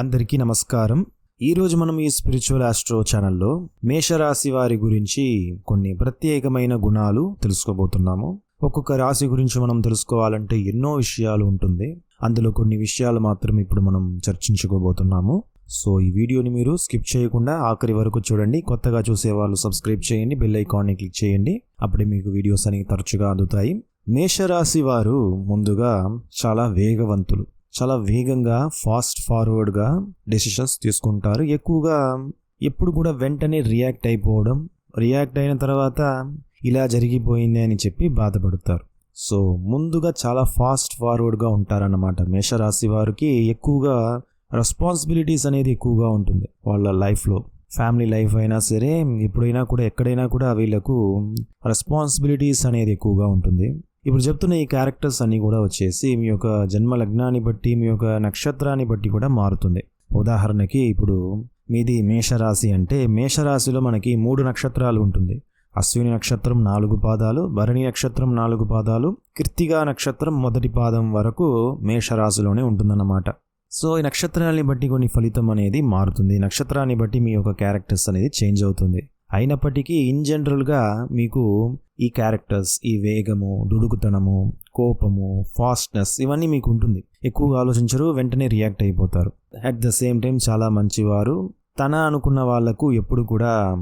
అందరికీ నమస్కారం. ఈరోజు మనం ఈ స్పిరిచువల్ ఆస్ట్రో ఛానల్లో మేషరాశి వారి గురించి కొన్ని ప్రత్యేకమైన గుణాలు తెలుసుకోబోతున్నాము. ఒక్కొక్క రాశి గురించి మనం తెలుసుకోవాలంటే ఎన్నో విషయాలు ఉంటుంది. అందులో కొన్ని విషయాలు మాత్రం ఇప్పుడు మనం చర్చించుకోబోతున్నాము. సో ఈ వీడియోని మీరు స్కిప్ చేయకుండా ఆఖరి వరకు చూడండి. కొత్తగా చూసే వాళ్ళు సబ్స్క్రైబ్ చేయండి బెల్ ఐకాన్ని క్లిక్ చేయండి. అప్పుడే మీకు వీడియోస్ అనేవి తరచుగా అందుతాయి. మేషరాశి వారు ముందుగా చాలా వేగవంతులు. చాలా వేగంగా ఫాస్ట్ ఫార్వర్డ్గా డెసిషన్స్ తీసుకుంటారు. ఎక్కువగా ఎప్పుడు కూడా వెంటనే రియాక్ట్ అయిపోవడం రియాక్ట్ అయిన తర్వాత ఇలా జరిగిపోయింది అని చెప్పి బాధపడతారు. సో ముందుగా చాలా ఫాస్ట్ ఫార్వర్డ్గా ఉంటారన్నమాట. మేషరాశి వారికి ఎక్కువగా రెస్పాన్సిబిలిటీస్ అనేది ఎక్కువగా ఉంటుంది వాళ్ళ లైఫ్లో. ఫ్యామిలీ లైఫ్ అయినా సరే ఎప్పుడైనా కూడా ఎక్కడైనా కూడా వీళ్ళకు రెస్పాన్సిబిలిటీస్ అనేది ఎక్కువగా ఉంటుంది. ఇప్పుడు చెప్తున్న ఈ క్యారెక్టర్స్ అన్నీ కూడా వచ్చేసి మీ యొక్క జన్మ లగ్నాన్ని బట్టి మీ యొక్క నక్షత్రాన్ని బట్టి కూడా మారుతుంది. ఉదాహరణకి ఇప్పుడు మీది మేషరాశి అంటే మేషరాశిలో మనకి మూడు నక్షత్రాలు ఉంటుంది. అశ్విని నక్షత్రం నాలుగు పాదాలు భరణి నక్షత్రం నాలుగు పాదాలు కీర్తిగా నక్షత్రం మొదటి పాదం వరకు మేషరాశిలోనే ఉంటుందన్నమాట. సో ఈ నక్షత్రాన్ని బట్టి కొన్ని ఫలితం అనేది మారుతుంది. నక్షత్రాన్ని బట్టి మీ యొక్క క్యారెక్టర్స్ అనేది చేంజ్ అవుతుంది. అయినప్పటికీ ఇన్ జనరల్గా మీకు ఈ క్యారెక్టర్స్ ఈ వేగము దుడుకుతనము కోపము ఫాస్ట్నెస్ ఇవన్నీ మీకు ఉంటుంది. ఎక్కువగా ఆలోచించరు వెంటనే రియాక్ట్ అయిపోతారు. అట్ ద సేమ్ టైం చాలా మంచివారు. తన అనుకున్న వాళ్ళకు ఎప్పుడు కూడా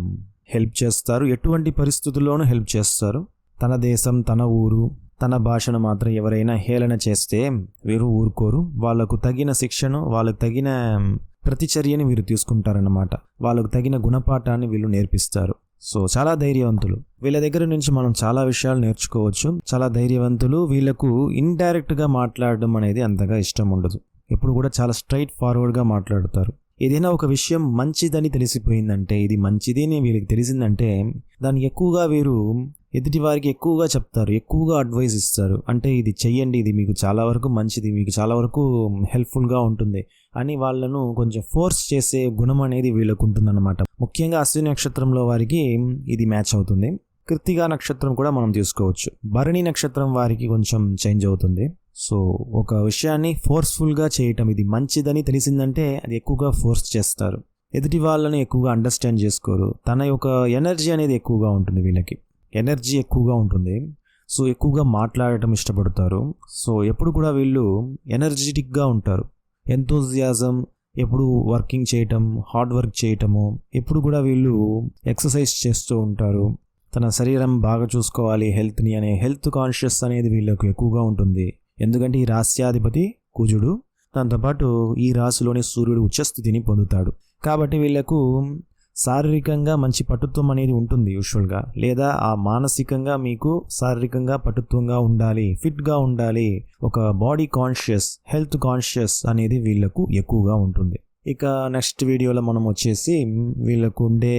హెల్ప్ చేస్తారు. ఎటువంటి పరిస్థితుల్లోనూ హెల్ప్ చేస్తారు. తన దేశం తన ఊరు తన భాషను మాత్రం ఎవరైనా హేళన చేస్తే వీరు ఊరుకోరు. వాళ్ళకు తగిన శిక్షను వాళ్ళకు తగిన ప్రతిచర్యని వీరు తీసుకుంటారన్నమాట. వాళ్ళకు తగిన గుణపాఠాన్ని వీళ్ళు నేర్పిస్తారు. సో చాలా ధైర్యవంతులు. వీళ్ళ దగ్గర నుంచి మనం చాలా విషయాలు నేర్చుకోవచ్చు. చాలా ధైర్యవంతులు. వీళ్ళకు ఇండైరెక్ట్గా మాట్లాడడం అనేది అంతగా ఇష్టం ఉండదు. ఎప్పుడు కూడా చాలా స్ట్రైట్ ఫార్వర్డ్గా మాట్లాడతారు. ఏదైనా ఒక విషయం మంచిదని తెలిసిపోయిందంటే ఇది మంచిది అని వీళ్ళకి తెలిసిందంటే దాన్ని ఎక్కువగా వీరు ఎదుటి వారికి ఎక్కువగా చెప్తారు ఎక్కువగా అడ్వైస్ ఇస్తారు. అంటే ఇది చెయ్యండి ఇది మీకు చాలా వరకు మంచిది మీకు చాలా వరకు హెల్ప్ఫుల్గా ఉంటుంది అని వాళ్ళను కొంచెం ఫోర్స్ చేసే గుణం అనేది వీళ్ళకు ఉంటుందన్నమాట. ముఖ్యంగా అశ్విని నక్షత్రంలో వారికి ఇది మ్యాచ్ అవుతుంది. కృత్తిగా నక్షత్రం కూడా మనం తీసుకోవచ్చు. భరణి నక్షత్రం వారికి కొంచెం చేంజ్ అవుతుంది. సో ఒక విషయాన్ని ఫోర్స్ఫుల్గా చేయటం ఇది మంచిదని తెలిసిందంటే అది ఎక్కువగా ఫోర్స్ చేస్తారు. ఎదుటి వాళ్ళని ఎక్కువగా అండర్స్టాండ్ చేసుకోరు. తన యొక్క ఎనర్జీ అనేది ఎక్కువగా ఉంటుంది వీళ్ళకి. ఎనర్జీ ఎక్కువగా ఉంటుంది. సో ఎక్కువగా మాట్లాడటం ఇష్టపడతారు. సో ఎప్పుడు కూడా వీళ్ళు ఎనర్జెటిక్గా ఉంటారు. ఎంతోజియాజం ఎప్పుడు వర్కింగ్ చేయటం హార్డ్ వర్క్ చేయటము ఎప్పుడు కూడా వీళ్ళు ఎక్సర్సైజ్ చేస్తూ ఉంటారు. తన శరీరం బాగా చూసుకోవాలి హెల్త్ని అనే హెల్త్ కాన్షియస్ అనేది వీళ్ళకు ఎక్కువగా ఉంటుంది. ఎందుకంటే ఈ రాస్యాధిపతి కుజుడు దాంతోపాటు ఈ రాశిలోని సూర్యుడు ఉచ్చస్థితిని పొందుతాడు. కాబట్టి వీళ్ళకు శారీరకంగా మంచి పటుత్వం అనేది ఉంటుంది యూజువల్గా. లేదా ఆ మానసికంగా మీకు శారీరకంగా పటుత్వంగా ఉండాలి ఫిట్గా ఉండాలి ఒక బాడీ కాన్షియస్ హెల్త్ కాన్షియస్ అనేది వీళ్ళకు ఎక్కువగా ఉంటుంది. ఇక నెక్స్ట్ వీడియోలో మనం వచ్చేసి వీళ్ళకు ఉండే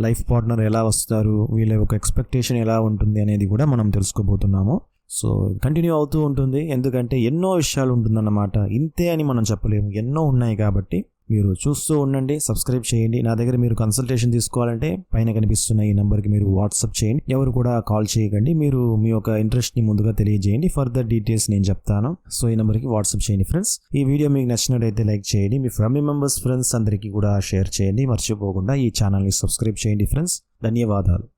లైఫ్ పార్ట్నర్ ఎలా వస్తారు వీళ్ళ యొక్క ఎక్స్పెక్టేషన్ ఎలా ఉంటుంది అనేది కూడా మనం తెలుసుకోబోతున్నాము. సో కంటిన్యూ అవుతూ ఉంటుంది. ఎందుకంటే ఎన్నో విషయాలు ఉంటుందన్నమాట. ఇంతే అని మనం చెప్పలేము. ఎన్నో ఉన్నాయి కాబట్టి. మీరు చూస్తూ ఉండండి సబ్స్క్రైబ్ చేయండి. నా దగ్గర మీరు కన్సల్టేషన్ తీసుకోవాలంటే పైన కనిపిస్తున్న ఈ నెంబర్కి మీరు వాట్సాప్ చేయండి. ఎవరు కూడా కాల్ చేయకండి. మీరు మీ యొక్క ఇంట్రెస్ట్ని ముందుగా తెలియజేయండి. ఫర్దర్ డీటెయిల్స్ నేను చెప్తాను. సో ఈ నెంబర్కి వాట్సాప్ చేయండి ఫ్రెండ్స్ ఈ వీడియో మీకు నచ్చినట్టయితే లైక్ చేయండి. మీ ఫ్యామిలీ మెంబర్స్ ఫ్రెండ్స్ అందరికీ కూడా షేర్ చేయండి. మర్చిపోకుండా ఈ ఛానల్ని సబ్స్క్రైబ్ చేయండి ఫ్రెండ్స్ ధన్యవాదాలు.